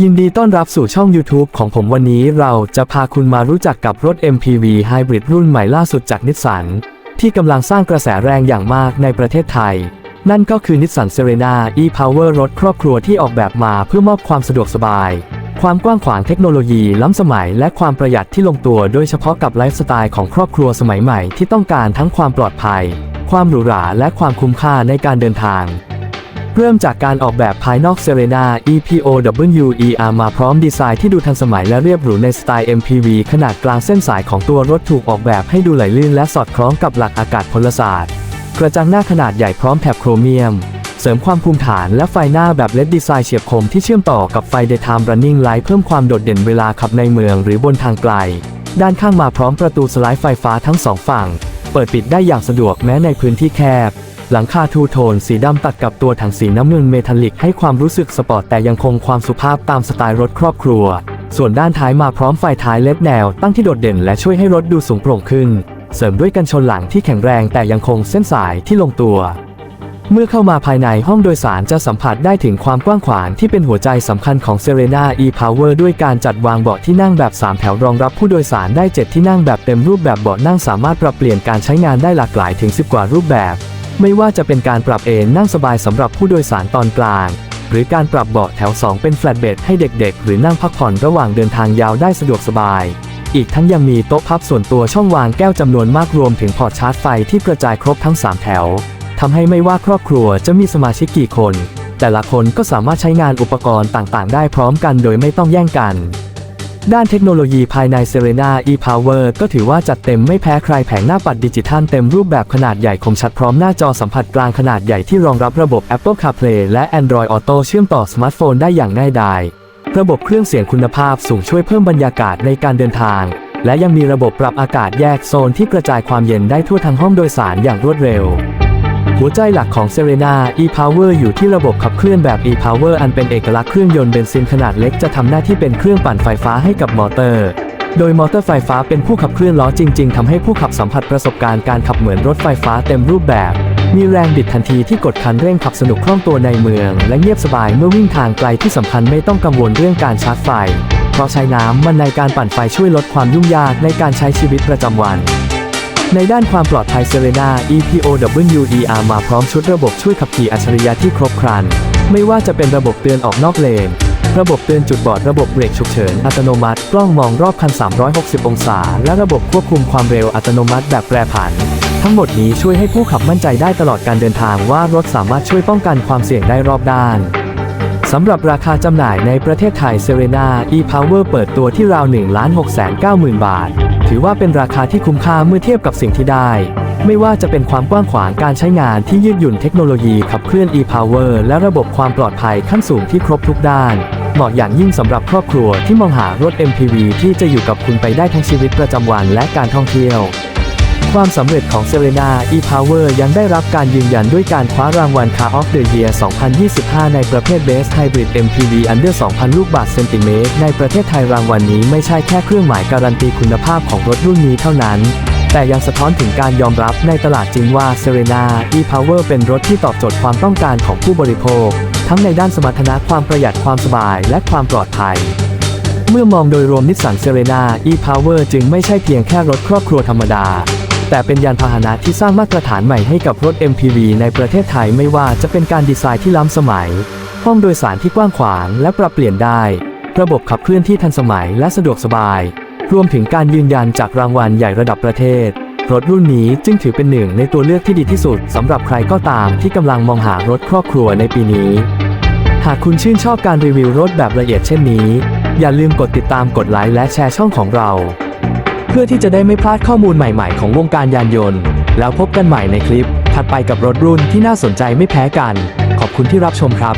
ยินดีต้อนรับสู่ช่อง YouTube ของผมวันนี้เราจะพาคุณมารู้จักกับรถ MPV Hybrid รุ่นใหม่ล่าสุดจากนิสสันที่กำลังสร้างกระแสแรงอย่างมากในประเทศไทย นั่นก็คือนิสสันเซเรนา e-Power รถครอบครัวที่ออกแบบมาเพื่อมอบความสะดวกสบาย ความกว้างขวางเทคโนโลยีล้ำสมัยและความประหยัดที่ลงตัวโดยเฉพาะกับไลฟ์สไตล์ของครอบครัวสมัยใหม่ที่ต้องการทั้งความปลอดภัย ความหรูหราและความคุ้มค่าในการเดินทาง เริ่มจากการออกแบบภายนอก Serena EPOWER มาพร้อมดีไซน์ที่ดูทันสมัยและเรียบหรูในสไตล์ MPV ขนาดกลางเส้นสายของตัวรถถูกออกแบบให้ดูไหลลื่นและสอดคล้องกับหลักอากาศพลศาสตร์ กระจังหน้าขนาดใหญ่พร้อมแถบโครเมียม เสริมความภูมิฐานและไฟหน้าแบบเลดดีไซน์เฉียบคมที่เชื่อมต่อกับไฟ Daytime Running Light เพิ่มความโดดเด่นเวลาขับในเมืองหรือบนทางไกล ด้านข้างมาพร้อมประตูสไลด์ไฟฟ้าทั้งสองฝั่ง เปิดปิดได้อย่างสะดวกแม้ในพื้นที่แคบ หลังคาทูโทนสีดำตัดกับตัวถังสีน้ำเงินเมทัลลิกให้ความรู้สึกสปอร์ตแต่ยังคงความสุภาพตามสไตล์รถครอบครัว ส่วนด้านท้ายมาพร้อมไฟท้ายเล็ดแนวตั้งที่โดดเด่นและช่วยให้รถดูสูงโปร่งขึ้น เสริมด้วยกันชนหลังที่แข็งแรงแต่ยังคงเส้นสายที่ลงตัว เมื่อเข้ามาภายในห้องโดยสารจะสัมผัสได้ถึงความกว้างขวางที่เป็นหัวใจสำคัญของ Serena e-Power ด้วยการจัดวางเบาะที่นั่งแบบ 3 แถวรองรับผู้โดยสารได้ 7 ที่นั่งแบบเต็มรูปแบบเบาะนั่งสามารถปรับเปลี่ยนการใช้งานได้หลากหลายถึง 10 กว่ารูปแบบ ไม่ว่าจะเป็นการปรับเอนนั่งสบายสำหรับผู้โดยสารตอนกลาง หรือการปรับเบาะแถว 2 เป็นแฟลตเบดให้เด็กๆ หรือนั่งพักผ่อนระหว่างเดินทางยาวได้สะดวกสบาย อีกทั้งยังมีโต๊ะพับส่วนตัวช่องวางแก้วจำนวนมากรวมถึงพอร์ตชาร์จไฟที่กระจายครบทั้ง 3 แถวทำให้ไม่ว่าครอบครัวจะมีสมาชิกกี่คน แต่ละคนก็สามารถใช้งานอุปกรณ์ต่างๆ ได้พร้อมกันโดยไม่ต้องแย่งกัน ด้านเทคโนโลยีภายใน Serena e-Power ก็ถือว่าจัดเต็มไม่แพ้ใครแผงหน้าปัดดิจิทัลเต็มรูปแบบขนาดใหญ่คมชัดพร้อมหน้าจอสัมผัสกลางขนาดใหญ่ที่รองรับระบบ Apple CarPlay และ Android Auto เชื่อมต่อสมาร์ทโฟนได้อย่างง่ายดาย ระบบเครื่องเสียงคุณภาพสูงช่วยเพิ่มบรรยากาศในการเดินทาง และยังมีระบบปรับอากาศแยกโซนที่กระจายความเย็นได้ทั่วทั้งห้องโดยสารอย่างรวดเร็ว หัวใจหลักของ Serena e-Power อยู่ที่ระบบขับเคลื่อนแบบ e-Power อันเป็นเอกลักษณ์เครื่องยนต์เบนซินขนาดเล็กจะทำหน้าที่เป็นเครื่องปั่นไฟฟ้าให้กับมอเตอร์ โดยมอเตอร์ไฟฟ้าเป็นผู้ขับเคลื่อนล้อจริง ๆทำให้ผู้ขับสัมผัสประสบการณ์การขับเหมือนรถไฟฟ้าเต็มรูปแบบ มีแรงบิดทันทีที่กดคันเร่งขับสนุกคล่องตัวในเมือง และเงียบสบายเมื่อวิ่งทางไกลที่สำคัญไม่ต้องกังวลเรื่องการชาร์จไฟ เพราะใช้น้ำมันในการปั่นไฟช่วยลดความยุ่งยากในการใช้ชีวิตประจำวัน ในด้านความปลอดภัย Serena EPOWER มาพร้อมชุดระบบช่วยขับขี่อัจฉริยะที่ครบครัน ไม่ว่าจะเป็นระบบเตือนออกนอกเลน ระบบเตือนจุดบอดระบบเบรกฉุกเฉินอัตโนมัติ กล้องมองรอบคัน 360 องศา และระบบควบคุมความเร็วอัตโนมัติแบบแปรผัน ทั้งหมดนี้ช่วยให้ผู้ขับมั่นใจได้ตลอดการเดินทางว่ารถสามารถช่วยป้องกันความเสี่ยงได้รอบด้านสำหรับราคาจำหน่ายในประเทศไทย Serena e-Power เปิดตัวที่ราว 1,690,000 บาท ถือว่าเป็นราคาที่คุ้มค่าเมื่อเทียบกับสิ่งที่ได้ ไม่ว่าจะเป็นความกว้างขวางการใช้งานที่ยืดหยุ่นเทคโนโลยีขับเคลื่อน e-Power และระบบความปลอดภัยขั้นสูงที่ครบทุกด้าน เหมาะอย่างยิ่งสำหรับครอบครัวที่มองหารถ MPV ที่จะอยู่กับคุณไปได้ทั้งชีวิตประจำวันและการท่องเที่ยว ความสำเร็จของ Serena e-Power ยังได้รับการยืนยันด้วยการคว้ารางวัล Car of the Year 2025 ในประเภท Best Hybrid MPV Under 2,000 ลูกบาศก์เซนติเมตร ในประเทศไทยรางวัลนนี้ไม่ใช่แค่เครื่องหมายการันตีคุณภาพของรถรุ่นนี้เท่านั้นแต่ยังสะท้อนถึงการยอมรับในตลาดจริงว่า Serena e-Power เป็นรถที่ตอบโจทย์ความต้องการของผู้บริโภค ทั้งในด้านสมรรถนะความประหยัดความสบายและความปลอดภัย เมื่อมองโดยรวมนิสสันเซเรนา e-Power จึงไม่ใช่เพียงแค่รถครอบครัวธรรมดา แต่เป็นยานพาหนะที่สร้างมาตรฐานใหม่ให้กับรถ MPV ในประเทศไทยไม่ว่าจะเป็นการดีไซน์ที่ล้ำสมัย ห้องโดยสารที่กว้างขวางและปรับเปลี่ยนได้ ระบบขับเคลื่อนที่ทันสมัยและสะดวกสบาย รวมถึงการยืนยันจากรางวัลใหญ่ระดับประเทศ รถรุ่นนี้จึงถือเป็นหนึ่งในตัวเลือกที่ดีที่สุดสำหรับใครก็ตามที่กำลังมองหารถครอบครัวในปีนี้ หากคุณชื่นชอบการรีวิวรถแบบละเอียดเช่นนี้ อย่าลืมกดติดตามกดไลค์และแชร์ช่องของเรา เพื่อที่จะได้ไม่พลาดข้อมูลใหม่ๆ ของวงการยานยนต์ แล้วพบกันใหม่ในคลิปถัดไปกับรถรุ่นที่น่าสนใจไม่แพ้กัน ขอบคุณที่รับชมครับ